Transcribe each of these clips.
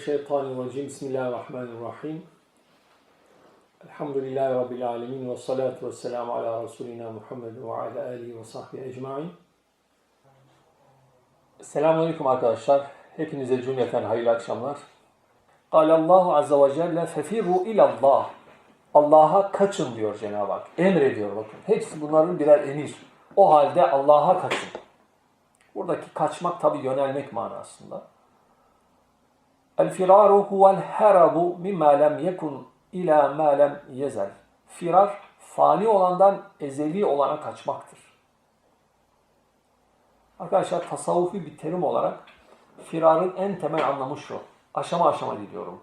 Mineşşeytanirracim. Bismillahirrahmanirrahim. Elhamdülillahi rabbil alamin ve salatu vesselamü ala resulina Muhammed ve ala alihi ve sahbihi ecmaîn. Selamünaleyküm arkadaşlar. Hepinize cümleten hayırlı akşamlar. Allahu azze ve celle fefirru ilallah. Allah'a kaçın diyor Cenab-ı Hak. Emrediyor bakın. Hepsi bunların birer emir. O halde Allah'a kaçın. Buradaki kaçmak tabi yönelmek manasında. El firaru huvel herabu mimma lem yekun ila ma lem yezel. Firar fani olandan ezeli olana kaçmaktır. Arkadaşlar tasavvufi bir terim olarak firarın en temel anlamı şu. Aşama aşama gidiyorum.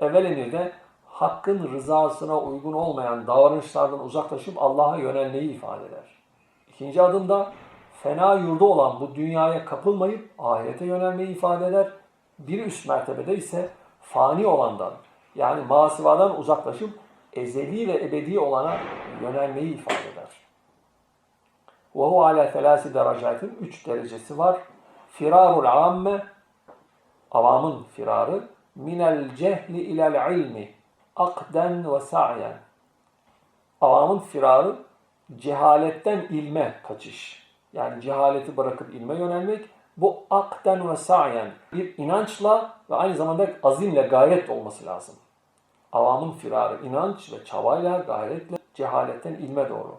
Evvel emirde hakkın rızasına uygun olmayan davranışlardan uzaklaşıp Allah'a yönelmeyi ifade eder. İkinci adımda fena yurdu olan bu dünyaya kapılmayıp ahirete yönelmeyi ifade eder Bir üst mertebede ise fani olandan yani masivadan uzaklaşıp ezeli ve ebedi olana yönelmeyi ifade eder. وَهُ عَلَى ثَلَاسِ derecatin Üç derecesi var. Firarul amme avamın firarı minel cehli ilel ilmi akden ve sa'yen avamın firarı cehaletten ilme kaçış. Yani cehaleti bırakıp ilme yönelmek bu akden ve sa'yen bir inançla ve aynı zamanda azimle gayret olması lazım. Avamın firarı inanç ve çabayla, gayretle cehaletten ilme doğru.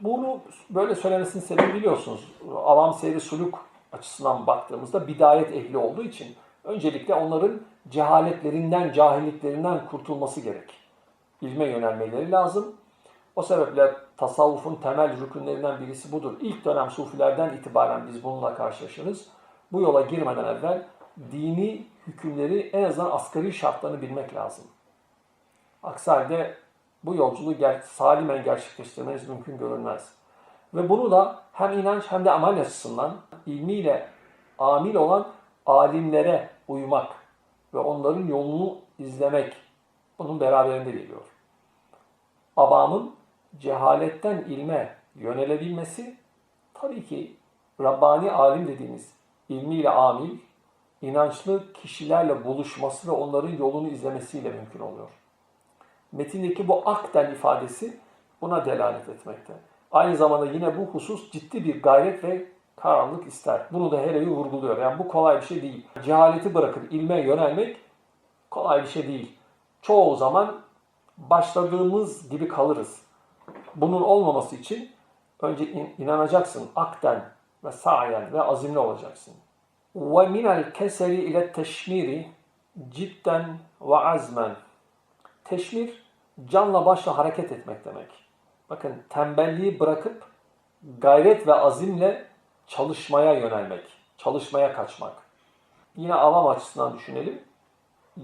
Bunu böyle söylemesinin sebebi biliyorsunuz. Avam seyri suluk açısından baktığımızda bidayet ehli olduğu için öncelikle onların cehaletlerinden, cahilliklerinden kurtulması gerek. İlme yönelmeleri lazım. O sebeple tasavvufun temel rükünlerinden birisi budur. İlk dönem sufilerden itibaren biz bununla karşılaşırız. Bu yola girmeden evvel dini hükümleri en azından asgari şartlarını bilmek lazım. Aksi halde bu yolculuğu ger salimen gerçekleştirmeniz mümkün görünmez. Ve bunu da hem inanç hem de amel açısından ilmiyle amil olan alimlere uymak ve onların yolunu izlemek bunun beraberinde geliyor. Abamın cehaletten ilme yönelebilmesi tabii ki Rabbani alim dediğimiz ilmiyle amil, inançlı kişilerle buluşması ve onların yolunu izlemesiyle mümkün oluyor. Metindeki bu akten ifadesi buna delalet etmekte. Aynı zamanda yine bu husus ciddi bir gayret ve kararlılık ister. Bunu da Helevi vurguluyor. Yani bu kolay bir şey değil. Cehaleti bırakıp ilme yönelmek kolay bir şey değil. Çoğu zaman başladığımız gibi kalırız. Bunun olmaması için önce inanacaksın akten ve sa'yen ve azimli olacaksın. Ve minel keseri ile teşmiri cidden ve azmen. Teşmir canla başla hareket etmek demek. Bakın tembelliği bırakıp gayret ve azimle çalışmaya yönelmek, çalışmaya kaçmak. Yine avam açısından düşünelim.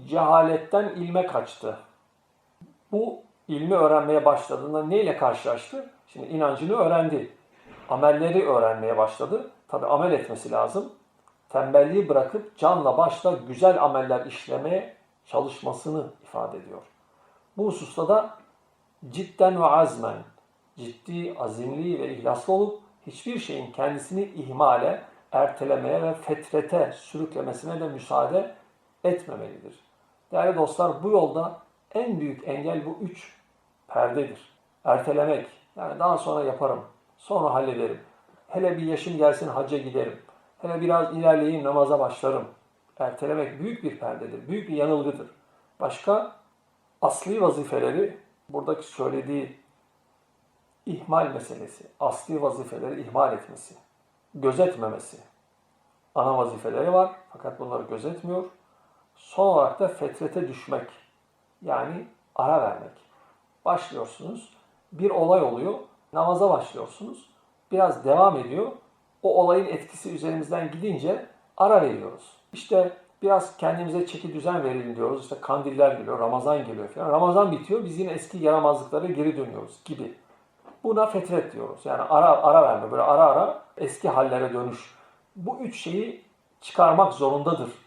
Cehaletten ilme kaçtı. Bu ilmi öğrenmeye başladığında neyle karşılaştı? Şimdi inancını öğrendi. Amelleri öğrenmeye başladı. Tabi amel etmesi lazım. Tembelliği bırakıp canla başla güzel ameller işlemeye çalışmasını ifade ediyor. Bu hususta da cidden ve azmen, ciddi, azimli ve ihlaslı olup hiçbir şeyin kendisini ihmale, ertelemeye ve fetrete sürüklemesine de müsaade etmemelidir. Değerli dostlar bu yolda en büyük engel bu üç perdedir. Ertelemek, yani daha sonra yaparım, sonra hallederim. Hele bir yaşım gelsin hacca giderim. Hele biraz ilerleyeyim namaza başlarım. Ertelemek büyük bir perdedir, büyük bir yanılgıdır. Başka asli vazifeleri, buradaki söylediği ihmal meselesi, asli vazifeleri ihmal etmesi, gözetmemesi. Ana vazifeleri var fakat bunları gözetmiyor. Son olarak da fetrete düşmek, yani ara vermek. Başlıyorsunuz, bir olay oluyor, namaza başlıyorsunuz, biraz devam ediyor. O olayın etkisi üzerimizden gidince ara veriyoruz. İşte biraz kendimize çeki düzen verelim diyoruz. İşte kandiller geliyor, Ramazan geliyor falan. Ramazan bitiyor, biz yine eski yaramazlıklara geri dönüyoruz gibi. Buna fetret diyoruz. Yani ara ara verme, böyle ara ara eski hallere dönüş. Bu üç şeyi çıkarmak zorundadır.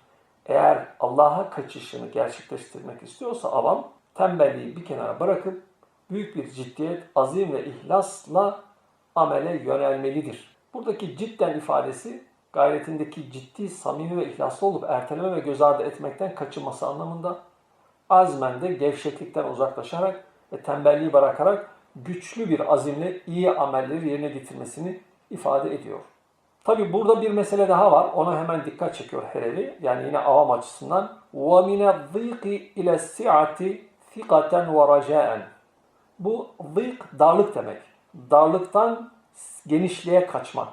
Eğer Allah'a kaçışını gerçekleştirmek istiyorsa avam tembelliği bir kenara bırakıp büyük bir ciddiyet, azim ve ihlasla amele yönelmelidir. Buradaki cidden ifadesi gayretindeki ciddi, samimi ve ihlaslı olup erteleme ve göz ardı etmekten kaçınması anlamında, azmen de gevşeklikten uzaklaşarak ve tembelliği bırakarak güçlü bir azimle iyi amelleri yerine getirmesini ifade ediyor. Tabi burada bir mesele daha var. Ona hemen dikkat çekiyor Herevi. Yani yine avam açısından. وَمِنَ الضِّيقِ اِلَى السِّعَةِ ثِقَةً وَرَجَاءً Bu ضيق darlık demek. Darlıktan genişliğe kaçmak.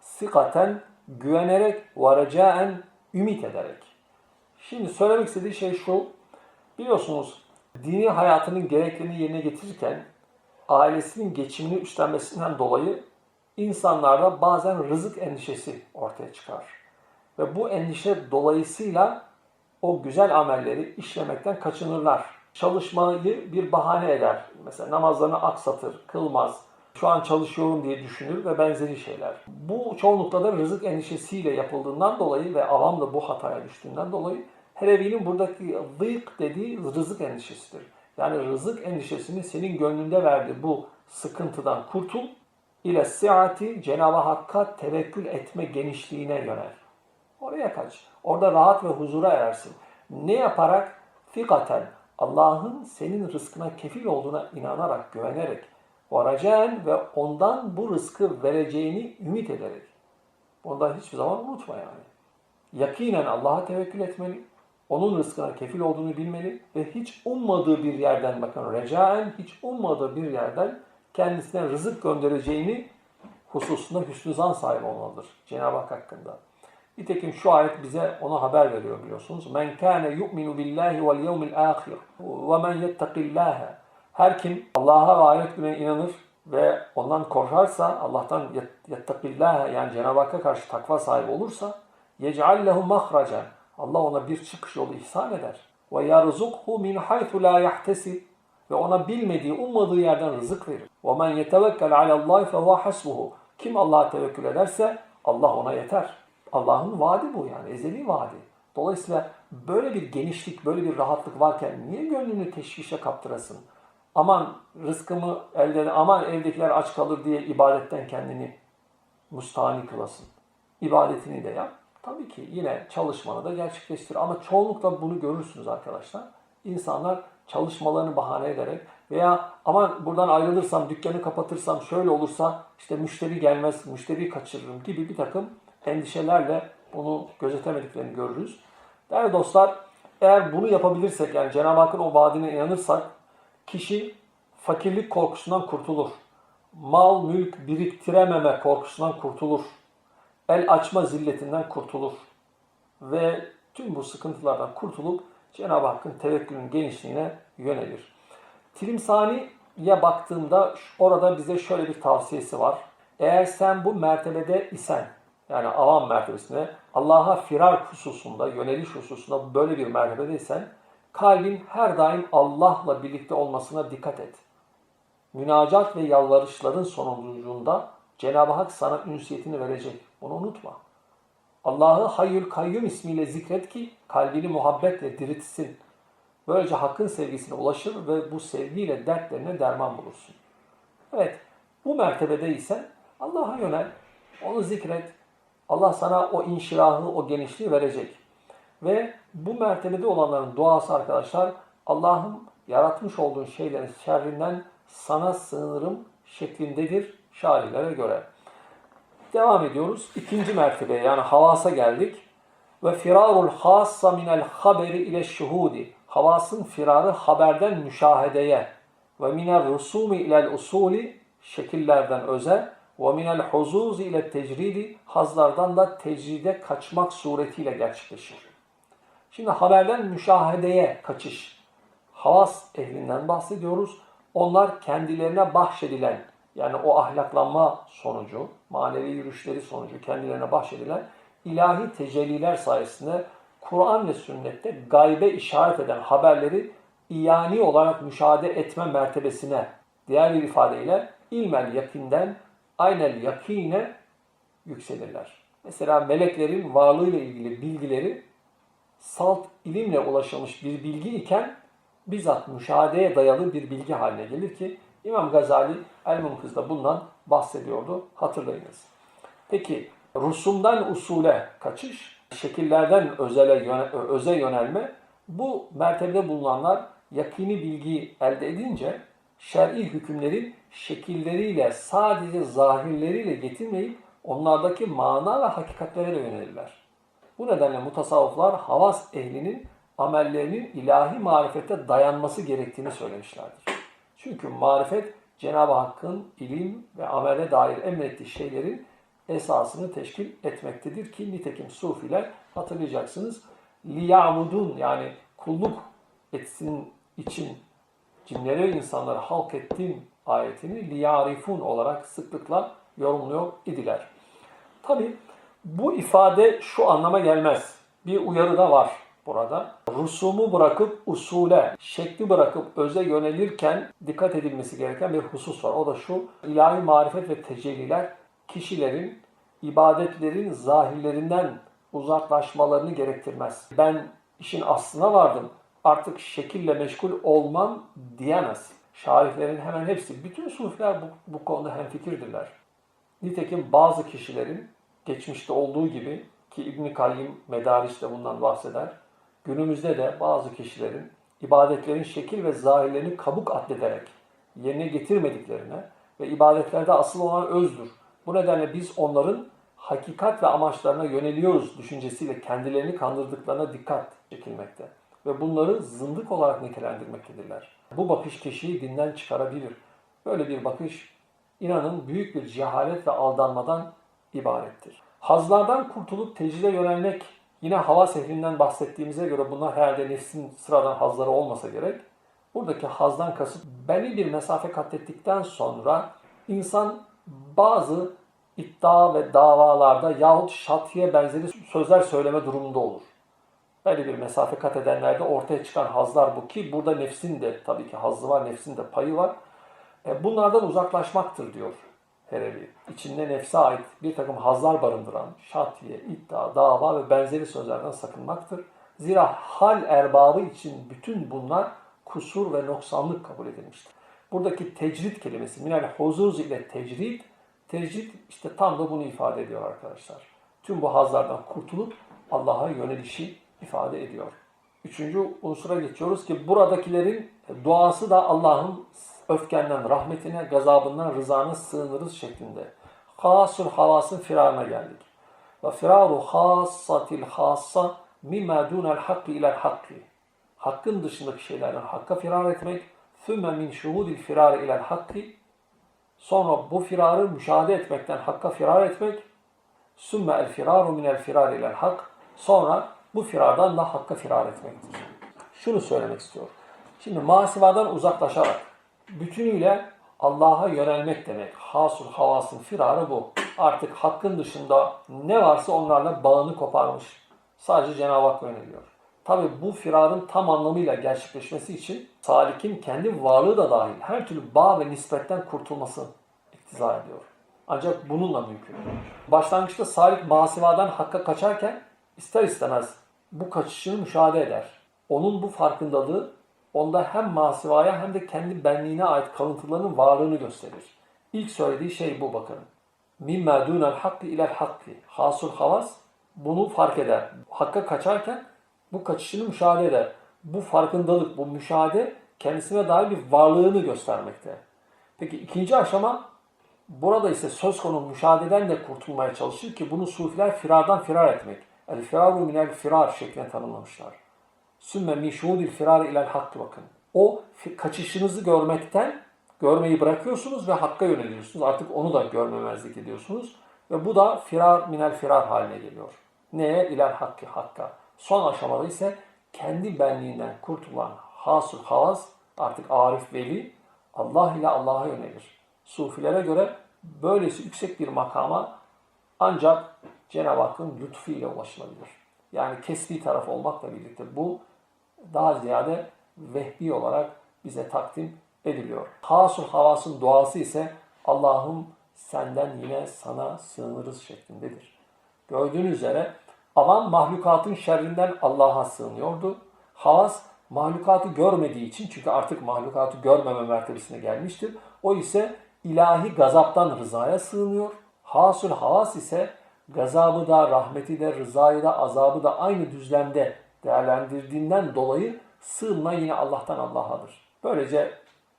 Sikaten güvenerek varacaen ümit ederek. Şimdi söylemek istediği şey şu. Biliyorsunuz dini hayatının gereklerini yerine getirirken ailesinin geçimini üstlenmesinden dolayı insanlarda bazen rızık endişesi ortaya çıkar. Ve bu endişe dolayısıyla o güzel amelleri işlemekten kaçınırlar. Çalışmayı bir bahane eder. Mesela namazlarını aksatır, kılmaz. Şu an çalışıyorum diye düşünür ve benzeri şeyler. Bu çoğunlukla da rızık endişesiyle yapıldığından dolayı ve avam da bu hataya düştüğünden dolayı Herevi'nin buradaki zıyk dediği rızık endişesidir. Yani rızık endişesini senin gönlünde verdiği bu sıkıntıdan kurtul ile siati Cenab-ı Hakk'a tevekkül etme genişliğine yönel. Oraya kaç. Orada rahat ve huzura erersin. Ne yaparak? Fikaten Allah'ın senin rızkına kefil olduğuna inanarak, güvenerek, varacaksın ve ondan bu rızkı vereceğini ümit ederek. Bundan hiçbir zaman unutma yani. Yakinen Allah'a tevekkül etmeli, onun rızkına kefil olduğunu bilmeli ve hiç ummadığı bir yerden bakın recaen hiç ummadığı bir yerden kendisine rızık göndereceğini hususunda hüsnü zan sahibi olmalıdır Cenab-ı Hak hakkında. Nitekim şu ayet bize ona haber veriyor biliyorsunuz. Men kâne yu'minu billahi vel yevmil âhir ve men yettaqillâhe. Her kim Allah'a ve ahiret gününe inanır ve ondan korkarsa, Allah'tan yettakillâhe yani Cenab-ı Hakk'a karşı takva sahibi olursa yec'al lehu mahraca. Allah ona bir çıkış yolu ihsan eder. Ve yarzukhu min haythu la yahtesib ve ona bilmediği, ummadığı yerden rızık verir. وَمَنْ يَتَوَكَّلْ عَلَى اللّٰهِ فَهُوَ حَسْبُهُ Kim Allah'a tevekkül ederse Allah ona yeter. Allah'ın vaadi bu yani, ezeli vaadi. Dolayısıyla böyle bir genişlik, böyle bir rahatlık varken niye gönlünü teşvişe kaptırasın? Aman rızkımı elde, aman evdekiler aç kalır diye ibadetten kendini mustahani kılasın. İbadetini de yap. Tabii ki yine çalışmanı da gerçekleştir. Ama çoğunlukla bunu görürsünüz arkadaşlar. İnsanlar çalışmalarını bahane ederek veya aman buradan ayrılırsam, dükkanı kapatırsam şöyle olursa işte müşteri gelmez, müşteri kaçırırım gibi bir takım endişelerle bunu gözetemediklerini görürüz. Değerli dostlar, eğer bunu yapabilirsek yani Cenab-ı Hakk'ın o vaadine inanırsak kişi fakirlik korkusundan kurtulur. Mal, mülk biriktirememe korkusundan kurtulur. El açma zilletinden kurtulur. Ve tüm bu sıkıntılardan kurtulup Cenab-ı Hakk'ın tevekkülün genişliğine yönelir. Tilimsani'ye baktığımda orada bize şöyle bir tavsiyesi var. Eğer sen bu mertebede isen, yani avam mertebesinde Allah'a firar hususunda, yöneliş hususunda böyle bir mertebedeysen kalbin her daim Allah'la birlikte olmasına dikkat et. Münacat ve yalvarışların sonucunda Cenab-ı Hak sana ünsiyetini verecek. Bunu unutma. Allah'ı Hayyül Kayyum ismiyle zikret ki kalbini muhabbetle diriltsin. Böylece hakkın sevgisine ulaşır ve bu sevgiyle dertlerine derman bulursun. Evet, bu mertebede ise Allah'a yönel, onu zikret. Allah sana o inşirahı, o genişliği verecek. Ve bu mertebede olanların duası arkadaşlar, Allah'ın yaratmış olduğun şeylerin şerrinden sana sığınırım şeklindedir şairlere göre. Devam ediyoruz. İkinci mertebe yani havasa geldik. Ve firarul hassa minel haberi ile şuhudi. Havasın firarı haberden müşahedeye. Ve minel rusumi ilel usuli şekillerden öze. Ve minel huzuzi ile tecridi hazlardan da tecride kaçmak suretiyle gerçekleşir. Şimdi haberden müşahedeye kaçış. Havas ehlinden bahsediyoruz. Onlar kendilerine bahşedilen yani o ahlaklanma sonucu, manevi yürüyüşleri sonucu kendilerine bahşedilen ilahi tecelliler sayesinde Kur'an ve sünnette gaybe işaret eden haberleri iyani olarak müşahede etme mertebesine, diğer bir ifadeyle ilmel yakinden aynel yakine yükselirler. Mesela meleklerin varlığıyla ilgili bilgileri salt ilimle ulaşılmış bir bilgi iken bizzat müşahedeye dayalı bir bilgi haline gelir ki İmam Gazali El Munkız'da bundan bahsediyordu. Hatırlayınız. Peki Rusumdan usule kaçış, şekillerden özele öze yönelme bu mertebede bulunanlar yakini bilgiyi elde edince şer'i hükümlerin şekilleriyle sadece zahirleriyle getirmeyip onlardaki mana ve hakikatlere de yönelirler. Bu nedenle mutasavvıflar havas ehlinin amellerinin ilahi marifete dayanması gerektiğini söylemişlerdir. Çünkü marifet Cenab-ı Hakk'ın ilim ve amele dair emrettiği şeylerin esasını teşkil etmektedir ki nitekim sufiler hatırlayacaksınız liya'budun yani kulluk etsin için cinlere ve insanlara halk ettiğim ayetini liyarifun olarak sıklıkla yorumluyor idiler. Tabi bu ifade şu anlama gelmez. Bir uyarı da var burada. Rusumu bırakıp usule, şekli bırakıp öze yönelirken dikkat edilmesi gereken bir husus var. O da şu, ilahi marifet ve tecelliler kişilerin ibadetlerin zahirlerinden uzaklaşmalarını gerektirmez. Ben işin aslına vardım, artık şekille meşgul olmam diyemez. Şariflerin hemen hepsi, bütün sufiler bu, bu konuda hemfikirdirler. Nitekim bazı kişilerin geçmişte olduğu gibi ki İbn Kayyim Medaris'te bundan bahseder. Günümüzde de bazı kişilerin ibadetlerin şekil ve zahirlerini kabuk addederek yerine getirmediklerine ve ibadetlerde asıl olan özdür. Bu nedenle biz onların hakikat ve amaçlarına yöneliyoruz düşüncesiyle kendilerini kandırdıklarına dikkat çekilmekte. Ve bunları zındık olarak nitelendirmektedirler. Bu bakış kişiyi dinden çıkarabilir. Böyle bir bakış inanın büyük bir cehalet ve aldanmadan ibarettir. Hazlardan kurtulup tecride yönelmek yine havas ehlinden bahsettiğimize göre bunlar herhalde nefsin sıradan hazları olmasa gerek. Buradaki hazdan kasıt belli bir mesafe kat ettikten sonra insan bazı iddia ve davalarda yahut şatiye benzeri sözler söyleme durumunda olur. Belli bir mesafe kat edenlerde ortaya çıkan hazlar bu ki burada nefsin de tabii ki hazzı var, nefsin de payı var. E, Bunlardan uzaklaşmaktır diyor Herevi. İçinde nefse ait bir takım hazlar barındıran şatiye, iddia, dava ve benzeri sözlerden sakınmaktır. Zira hal erbabı için bütün bunlar kusur ve noksanlık kabul edilmiştir. Buradaki tecrit kelimesi, minel huzuz ile tecrit, tecrit işte tam da bunu ifade ediyor arkadaşlar. Tüm bu hazlardan kurtulup Allah'a yönelişi ifade ediyor. Üçüncü unsura geçiyoruz ki buradakilerin duası da Allah'ın öfkenden, rahmetine, gazabından, rızana sığınırız şeklinde. Hasur havasın firarına geldik. Ve firaru hassatil hassa mimma dunel hakkı ilel hakkı. Hakkın dışındaki şeylerden hakka firar etmek. Thümme min şuhudil firari ilel hakkı. Sonra bu firarı müşahede etmekten hakka firar etmek. Sümme el firaru minel firar ilel hak. Sonra bu firardan da hakka firar etmektir. Şunu söylemek istiyor. Şimdi masivadan uzaklaşarak bütünüyle Allah'a yönelmek demek. Hasul havasın firarı bu. Artık hakkın dışında ne varsa onlarla bağını koparmış. Sadece Cenab-ı Hakk'a yöneliyor. Tabi bu firarın tam anlamıyla gerçekleşmesi için salikin kendi varlığı da dahil her türlü bağ ve nispetten kurtulması iktiza ediyor. Ancak bununla mümkün. Başlangıçta salik masivadan hakka kaçarken ister istemez bu kaçışını müşahede eder. Onun bu farkındalığı onda hem masivaya hem de kendi benliğine ait kalıntılarının varlığını gösterir. İlk söylediği şey bu bakın. Mimma dunel hakkı ilel hakkı. Hasul havas bunu fark eder. Hakka kaçarken bu kaçışını müşahede eder. Bu farkındalık, bu müşahede kendisine dair bir varlığını göstermekte. Peki ikinci aşama burada ise söz konu müşahededen de kurtulmaya çalışır ki bunu sufiler firardan firar etmek. El firaru minel firar şeklinde tanımlamışlar. Sümme min firar ilel hakkı bakın. O kaçışınızı görmekten görmeyi bırakıyorsunuz ve hakka yöneliyorsunuz. Artık onu da görmemezlik ediyorsunuz. Ve bu da firar minel firar haline geliyor. Neye? İlel hakkı hakka. Son aşamada ise kendi benliğinden kurtulan hasıl havas artık arif veli Allah ile Allah'a yönelir. Sufilere göre böylesi yüksek bir makama ancak Cenab-ı Hakk'ın lütfuyla ulaşılabilir. Yani kesbi taraf olmakla birlikte bu daha ziyade vehbi olarak bize takdim ediliyor. Hasul havasın doğası ise Allah'ım senden yine sana sığınırız şeklindedir. Gördüğünüz üzere avam mahlukatın şerrinden Allah'a sığınıyordu. Havas mahlukatı görmediği için çünkü artık mahlukatı görmeme mertebesine gelmiştir. O ise ilahi gazaptan rızaya sığınıyor. Hasul havas ise gazabı da, rahmeti de, rızayı da, azabı da aynı düzlemde değerlendirdiğinden dolayı sığınma yine Allah'tan Allah'adır. Böylece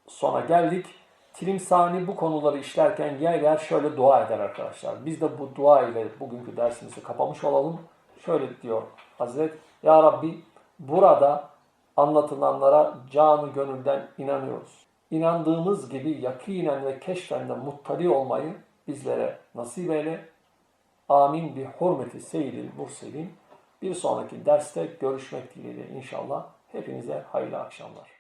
sona geldik. Tilimsani bu konuları işlerken yer yer şöyle dua eder arkadaşlar. Biz de bu dua ile bugünkü dersimizi kapamış olalım. Şöyle diyor Hazret, Ya Rabbi burada anlatılanlara canı gönülden inanıyoruz. İnandığımız gibi yakinen ve keşfen de muttali olmayı bizlere nasip eyle. Amin bi hurmeti seyyidil murselin. Bir sonraki derste görüşmek dileğiyle inşallah. Hepinize hayırlı akşamlar.